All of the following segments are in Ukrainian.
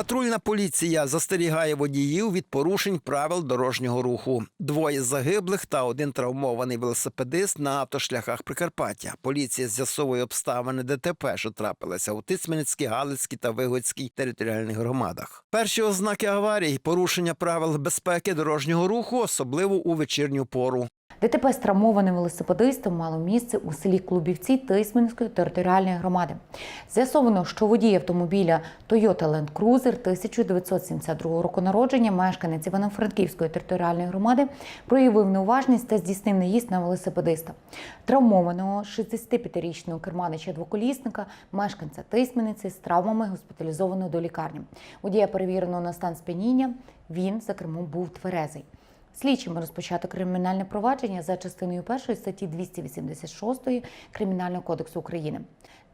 Патрульна поліція застерігає водіїв від порушень правил дорожнього руху. Двоє загиблих та один травмований велосипедист на автошляхах Прикарпаття. Поліція з'ясовує обставини ДТП, що трапилися у Тисменецькій, Галицькій та Вигодській територіальних громадах. Перші ознаки аварій порушення правил безпеки дорожнього руху, особливо у вечірню пору. ДТП з травмованим велосипедистом мало місце у селі Клубівці Тисменської територіальної громади. З'ясовано, що водій автомобіля Toyota Land Cruiser 1972 року народження, мешканець Івано-Франківської територіальної громади, проявив неуважність та здійснив наїзд на велосипедиста. Травмованого 65-річного керманича двоколісника, мешканця Тисмениці з травмами госпіталізовано до лікарні. Водія перевірено на стан сп'яніння. Він за кермом був тверезий. Слідчими розпочато кримінальне провадження за частиною 1 статті 286 Кримінального кодексу України.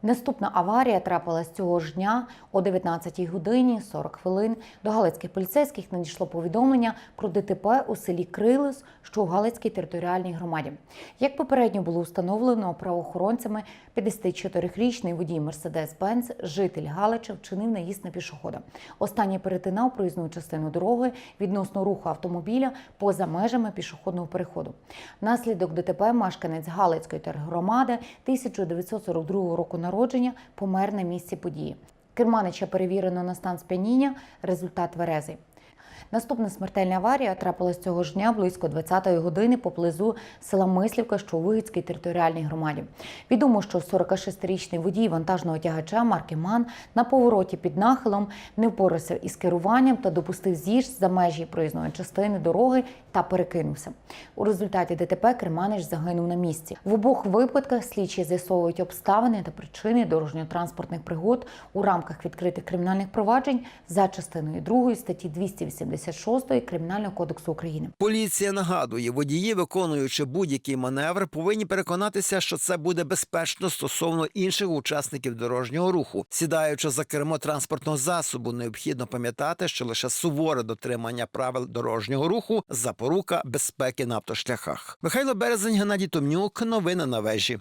Наступна аварія трапилась цього ж дня о 19 годині 40 хвилин. До галицьких поліцейських надійшло повідомлення про ДТП у селі Крилис, що у Галицькій територіальній громаді. Як попередньо було встановлено правоохоронцями, 54-річний водій Мерседес-Бенц, житель Галича, вчинив наїзд на пішохода. Останній перетинав проїзну частину дороги відносно руху автомобіля поза межами пішохідного переходу. Наслідок ДТП мешканець Галицької тергромади 1942 року народження помер на місці події. Керманича перевірено на стан сп'яніння, результат тверезий. Наступна смертельна аварія трапилась цього ж дня близько 20-ї години поблизу села Мислівка, що у Вигідській територіальній громаді. Відомо, що 46-річний водій вантажного тягача марки МАН на повороті під нахилом не впорався із керуванням та допустив з'їзд за межі проїзної частини дороги та перекинувся. У результаті ДТП Керманич загинув на місці. В обох випадках слідчі з'ясовують обставини та причини дорожньо-транспортних пригод у рамках відкритих кримінальних проваджень за частиною 2 статті 286 Кримінального кодексу України. Поліція нагадує, водії, виконуючи будь-який маневр, повинні переконатися, що це буде безпечно стосовно інших учасників дорожнього руху. Сідаючи за кермо транспортного засобу, необхідно пам'ятати, що лише суворе дотримання правил дорожнього руху запорука безпеки на автошляхах. Михайло Березень, Геннадій Томнюк. Новини на вежі.